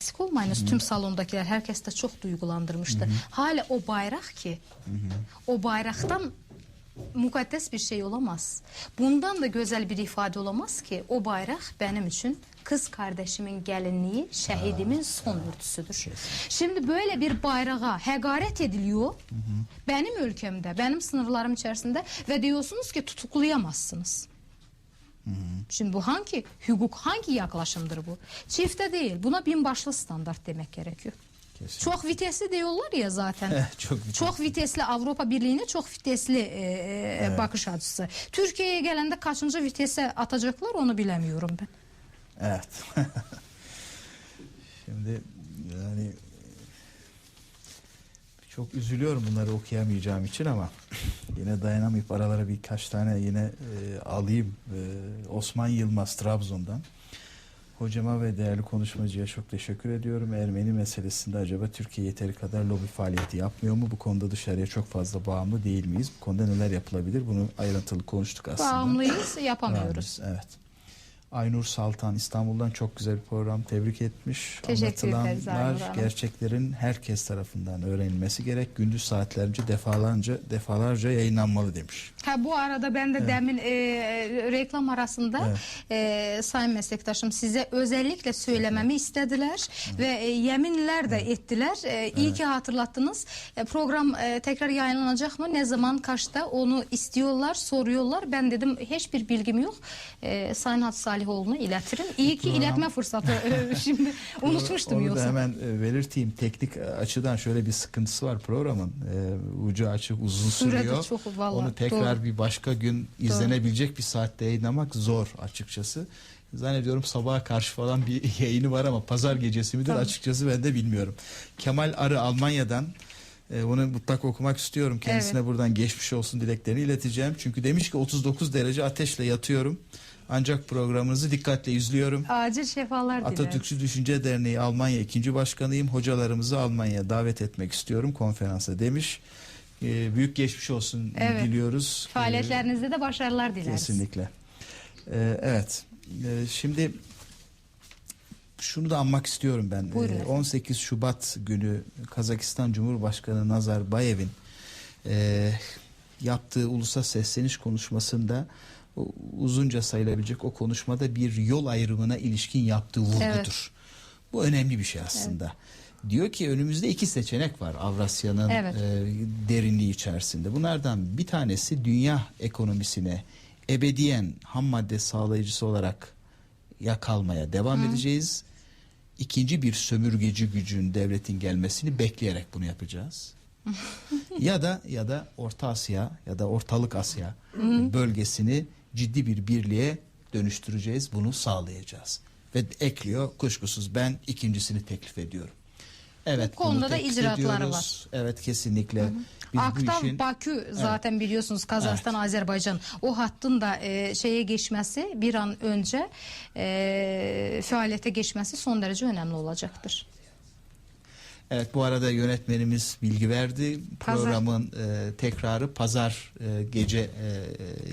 Eksik olmayınız tüm salondakiler herkes de çok duygulandırmıştı. Hala o bayrak ki o bayraktan mukaddes bir şey olamaz. Bundan da güzel bir ifade olamaz ki o bayrak benim için kız kardeşimin gelinliği, şehidimin son örtüsüdür. Şimdi böyle bir bayrağa hegaret ediliyor benim ülkemde, benim sınırlarım içerisinde ve diyorsunuz ki tutuklayamazsınız. Şimdi bu hangi hukuk, hangi yaklaşımdır bu? Çifte değil, buna binbaşlı standart demek gerekiyor. Kesin. Çok vitesli diyorlar ya zaten. Çok vitesli. Çok vitesli Avrupa Birliği'ne çok vitesli e, e, bakış açısı. Türkiye'ye gelende kaçıncı vitese atacaklar onu bilemiyorum ben. Evet. Şimdi yani çok üzülüyorum bunları okuyamayacağım için ama yine dayanamayıp aralara birkaç tane yine e, alayım. E, Osman Yılmaz Trabzon'dan. Hocama ve değerli konuşmacıya çok teşekkür ediyorum. Ermeni meselesinde acaba Türkiye yeteri kadar lobi faaliyeti yapmıyor mu? Bu konuda dışarıya çok fazla bağımlı değil miyiz? Bu konuda neler yapılabilir? Bunu ayrıntılı konuştuk aslında. Bağımlıyız, yapamıyoruz. Bağımlıyız, Evet. Aynur Saltan İstanbul'dan çok güzel bir program tebrik etmiş. Teşekkür ederiz Anlatılanlar Aynur Hanım. gerçeklerin herkes tarafından öğrenilmesi gerek. Gündüz saatlerce defalarca defalarca yayınlanmalı demiş. Ha bu arada ben de demin e, reklam arasında Evet. e, sayın meslektaşım size özellikle söylememi istediler ve e, yeminler de ettiler. E, iyi ki hatırlattınız. E, program e, tekrar yayınlanacak mı? Ne zaman kaçta? Onu istiyorlar, soruyorlar. Ben dedim hiçbir bilgim yok. E, sayın Hat Salihoğlu'na iletirim. İyi ki Program- iletme fırsatı e, şimdi unutmuştum Onu yoksa. da hemen e, belirteyim. Teknik açıdan şöyle bir sıkıntısı var programın. E, ucu açık uzun Sürede sürüyor. çok, vallahi, Onu tekrar doğru. bir başka gün izlenebilecek bir saatte yayınlamak zor açıkçası. Zannediyorum sabaha karşı falan bir yayını var ama pazar gecesi midir Tabii. açıkçası ben de bilmiyorum. Kemal Arı Almanya'dan e, bunu mutlaka okumak istiyorum. Kendisine buradan geçmiş olsun dileklerini ileteceğim. Çünkü demiş ki 39 derece ateşle yatıyorum. Ancak programınızı dikkatle izliyorum. Acil şefalar dilerim. Atatürkçü Düşünce Derneği Almanya ikinci başkanıyım. Hocalarımızı Almanya'ya davet etmek istiyorum konferansa demiş. Ee, büyük geçmiş olsun Evet. diliyoruz. Faaliyetlerinizde de başarılar Ee, dileriz. kesinlikle. Ee, evet. Ee, şimdi şunu da anmak istiyorum ben. Buyurun Ee, efendim. 18 Şubat günü Kazakistan Cumhurbaşkanı Nazarbayev'in e, yaptığı ulusa sesleniş konuşmasında uzunca sayılabilecek o konuşmada bir yol ayrımına ilişkin yaptığı vurgudur. Evet. Bu önemli bir şey aslında. Diyor ki önümüzde iki seçenek var Avrasya'nın Evet. e, derinliği içerisinde. Bunlardan bir tanesi dünya ekonomisine ebediyen ham madde sağlayıcısı olarak ya kalmaya devam edeceğiz. İkinci bir sömürgeci gücün devletin gelmesini bekleyerek bunu yapacağız. ya da ya da Orta Asya ya da Ortalık Asya bölgesini ciddi bir birliğe dönüştüreceğiz. Bunu sağlayacağız. Ve ekliyor kuşkusuz ben ikincisini teklif ediyorum. Evet. Bu konuda da icraatları ediyoruz. var. Evet kesinlikle. Biz bu Aktav işin Bakü zaten biliyorsunuz Kazakistan Azerbaycan o hattın da e, şeye geçmesi bir an önce e, faaliyete geçmesi son derece önemli olacaktır. Evet bu arada yönetmenimiz bilgi verdi. Pazar. Programın e, tekrarı pazar e, gece e,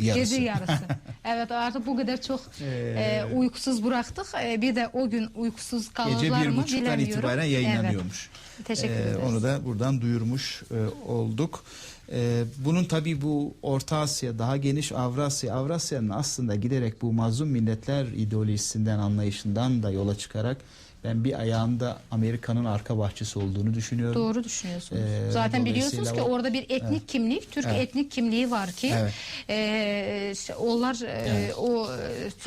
yarısı. Gece yarısı. evet artık bu kadar çok e, uykusuz bıraktık. E, bir de o gün uykusuz kalırlar Gece bir mı bilemiyorum. itibaren yayınlanıyormuş. Evet. Teşekkür Ee, ederiz. onu da buradan duyurmuş e, olduk. Ee, bunun tabii bu Orta Asya, daha geniş Avrasya, Avrasya'nın aslında giderek bu mazlum milletler ideolojisinden, anlayışından da yola çıkarak ben bir ayağında Amerika'nın arka bahçesi olduğunu düşünüyorum. Doğru düşünüyorsunuz. Ee, Zaten biliyorsunuz ki o- orada bir etnik kimlik, Türk Evet. etnik kimliği var ki Evet. e, işte onlar e, Evet. o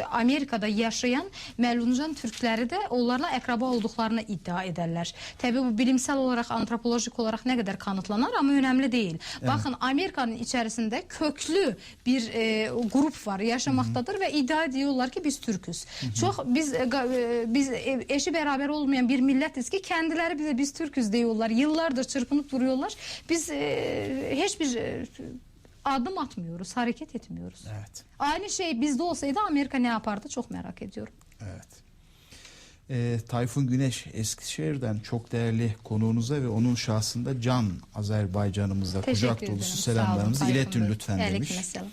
e, Amerika'da yaşayan Meluncan Türkleri de onlarla akraba olduklarını iddia ederler. Tabii bu bilimsel olarak, antropolojik olarak ne kadar kanıtlanar ama önemli değil. Bakın Amerika'nın içerisinde köklü bir e, grup var, yaşamaktadır ve iddia ediyorlar ki biz Türküz. Çok biz e, e, biz e, eşi beraber olmayan bir milletiz ki kendileri bize biz Türküz diyorlar. Yıllardır çırpınıp duruyorlar. Biz e, hiçbir e, adım atmıyoruz, hareket etmiyoruz. Evet. Aynı şey bizde olsaydı Amerika ne yapardı çok merak ediyorum. Evet. Ee, Tayfun Güneş Eskişehir'den çok değerli konuğunuza ve onun şahsında Can Azerbaycan'ımıza Teşekkür kucak ederim. dolusu selamlarımızı iletin lütfen demiş. selam.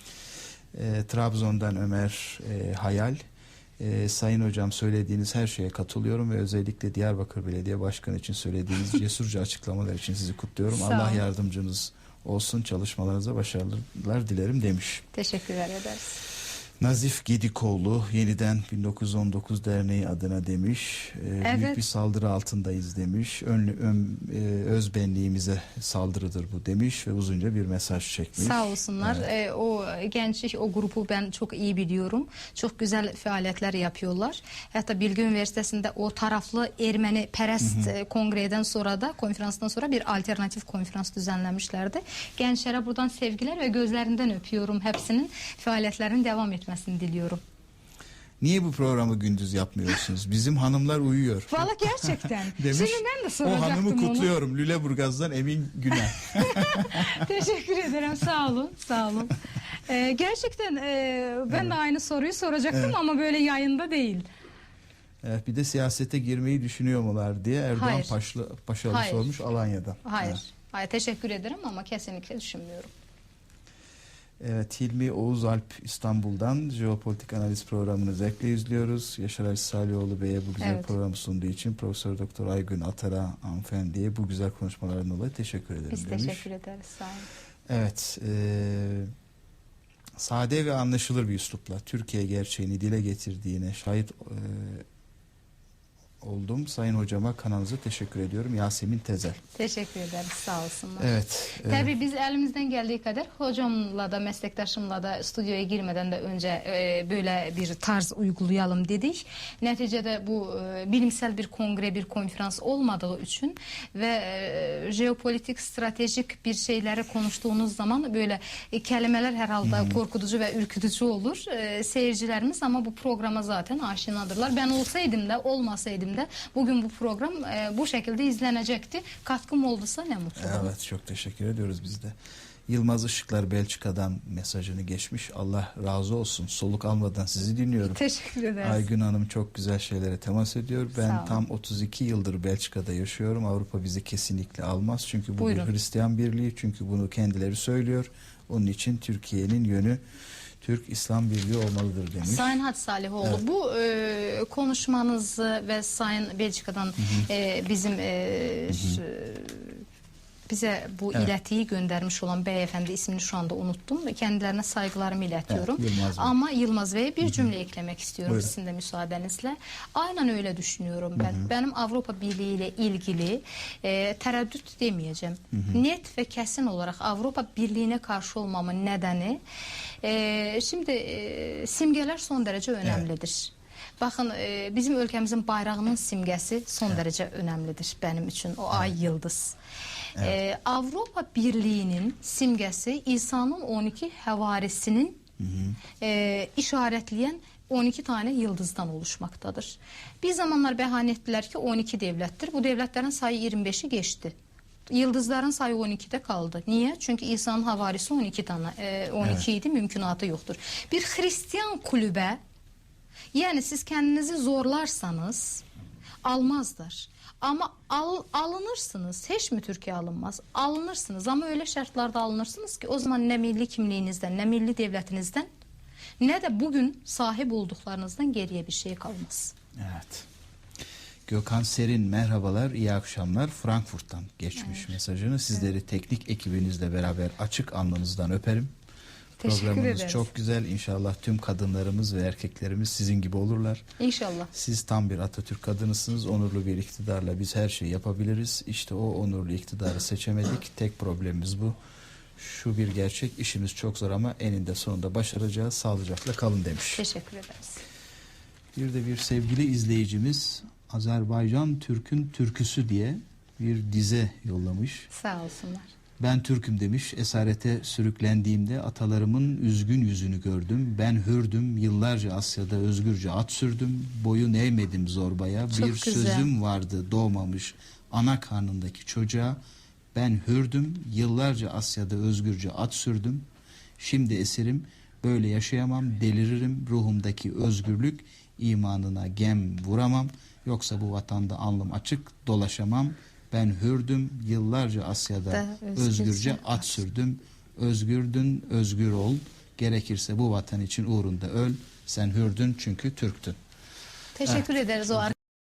Ee, Trabzon'dan Ömer e, Hayal. Ee, Sayın Hocam söylediğiniz her şeye katılıyorum ve özellikle Diyarbakır Belediye Başkanı için söylediğiniz cesurca açıklamalar için sizi kutluyorum. Allah yardımcınız olsun. Çalışmalarınıza başarılar dilerim demiş. Teşekkürler ederiz. Nazif Gedikoğlu yeniden 1919 Derneği adına demiş. Ee, Evet. Büyük bir saldırı altındayız demiş. Ön, ön, e, özbenliğimize saldırıdır bu demiş ve uzunca bir mesaj çekmiş. Sağ olsunlar. Ee, o gençlik, o grubu ben çok iyi biliyorum. Çok güzel faaliyetler yapıyorlar. Hatta Bilgi Üniversitesi'nde o taraflı Ermeni perest e, kongreden sonra da konferanstan sonra bir alternatif konferans düzenlemişlerdi. Gençlere buradan sevgiler ve gözlerinden öpüyorum hepsinin faaliyetlerinin devam etmesini diliyorum. Niye bu programı gündüz yapmıyorsunuz? Bizim hanımlar uyuyor. Valla gerçekten. Demiş. Şimdi ben de o soracaktım hanımı onu. kutluyorum. Lüleburgaz'dan Emin Güner. Teşekkür ederim. Sağ olun. Sağ olun. Ee, gerçekten e, ben de aynı soruyu soracaktım ama böyle yayında değil. Evet, bir de siyasete girmeyi düşünüyor mular diye Erdoğan Hayır. Paşlı, Paşalı Hayır. sormuş Alanya'dan. Hayır. Evet. Hayır teşekkür ederim ama kesinlikle düşünmüyorum. Evet Hilmi Oğuz Alp İstanbul'dan Jeopolitik Analiz programını zevkle izliyoruz. Yaşar Salihoğlu Bey'e bu güzel Evet. programı sunduğu için Profesör Doktor Aygün Atara hanımefendiye bu güzel konuşmalarından dolayı teşekkür ederim Biz demiş. teşekkür ederiz. Sağ olun. Evet, eee, sade ve anlaşılır bir üslupla Türkiye gerçeğini dile getirdiğine şahit eee, oldum. Sayın hocama kanalınıza teşekkür ediyorum. Yasemin Tezel. Teşekkür ederiz. Sağ olsunlar. Evet. eee, Tabii biz elimizden geldiği kadar hocamla da meslektaşımla da stüdyoya girmeden de önce e, böyle bir tarz uygulayalım dedik. Neticede bu e, bilimsel bir kongre, bir konferans olmadığı için ve e, jeopolitik, stratejik bir şeyleri konuştuğunuz zaman böyle e, kelimeler herhalde korkutucu ve ürkütücü olur. E, seyircilerimiz ama bu programa zaten aşinadırlar. Ben olsaydım da olmasaydım da bugün bu program e, bu şekilde izlenecekti. Katkım olduysa ne mutlu. Evet çok teşekkür ediyoruz biz de. Yılmaz Işıklar Belçika'dan mesajını geçmiş. Allah razı olsun. Soluk almadan sizi dinliyorum. Teşekkür ederiz. Aygün Hanım çok güzel şeylere temas ediyor. Ben tam 32 yıldır Belçika'da yaşıyorum. Avrupa bizi kesinlikle almaz. Çünkü bu Buyurun. bir Hristiyan birliği. Çünkü bunu kendileri söylüyor. Onun için Türkiye'nin yönü Türk İslam Birliği olmalıdır demiş. Sayın Hacı Salihoğlu Evet. bu e, konuşmanızı ve Sayın Belçika'dan e, bizim e, ş- bize bu Evet. iletiyi göndermiş olan beyefendi ismini şu anda unuttum. Kendilerine saygılarımı iletiyorum. Evet, Yılmaz Bey. Ama Yılmaz Bey'e bir cümle eklemek istiyorum Buyurun. sizin de müsaadenizle. Aynen öyle düşünüyorum ben. Benim Avrupa Birliği ile ilgili e, tereddüt demeyeceğim. Net ve kesin olarak Avrupa Birliği'ne karşı olmamın nedeni e, şimdi e, simgeler son derece önemlidir. Bakın e, bizim ülkemizin bayrağının simgesi son derece önemlidir benim için. O ay yıldız. E, Avrupa Birliği'nin simgesi İsa'nın 12 havarisinin e, işaretleyen 12 tane yıldızdan oluşmaktadır. Bir zamanlar behan ettiler ki 12 devlettir. Bu devletlerin sayı 25'i geçti. Yıldızların sayı 12'de kaldı. Niye? Çünkü İsa'nın havarisi 12 tane e, 12 idi, mümkünatı yoktur. Bir Hristiyan kulübe yani siz kendinizi zorlarsanız almazlar. Ama al, alınırsınız. Hiç mi Türkiye alınmaz? Alınırsınız ama öyle şartlarda alınırsınız ki o zaman ne milli kimliğinizden ne milli devletinizden ne de bugün sahip olduklarınızdan geriye bir şey kalmaz. Evet. Gökhan Serin merhabalar, iyi akşamlar. Frankfurt'tan geçmiş mesajını. Sizleri teknik ekibinizle beraber açık alnınızdan öperim. Teşekkür Programınız ederiz. çok güzel. İnşallah tüm kadınlarımız ve erkeklerimiz sizin gibi olurlar. İnşallah. Siz tam bir Atatürk kadınısınız. Onurlu bir iktidarla biz her şeyi yapabiliriz. İşte o onurlu iktidarı seçemedik. Tek problemimiz bu. Şu bir gerçek. işimiz çok zor ama eninde sonunda başaracağız. Sağlıcakla kalın demiş. Teşekkür ederiz. Bir de bir sevgili izleyicimiz Azerbaycan Türk'ün türküsü diye bir dize yollamış. Sağ olsunlar. Ben Türk'üm demiş. Esarete sürüklendiğimde atalarımın üzgün yüzünü gördüm. Ben hürdüm. Yıllarca Asya'da özgürce at sürdüm. Boyun eğmedim zorbaya. Çok bir güzel. sözüm vardı doğmamış ana karnındaki çocuğa. Ben hürdüm. Yıllarca Asya'da özgürce at sürdüm. Şimdi esirim. Böyle yaşayamam. Deliririm. Ruhumdaki özgürlük imanına gem vuramam. Yoksa bu vatanda alnım açık dolaşamam. Ben hürdüm. Yıllarca Asya'da Da özgürce at sürdüm. Özgürdün, özgür ol. Gerekirse bu vatan için uğrunda öl. Sen hürdün çünkü Türktün. Teşekkür ederiz o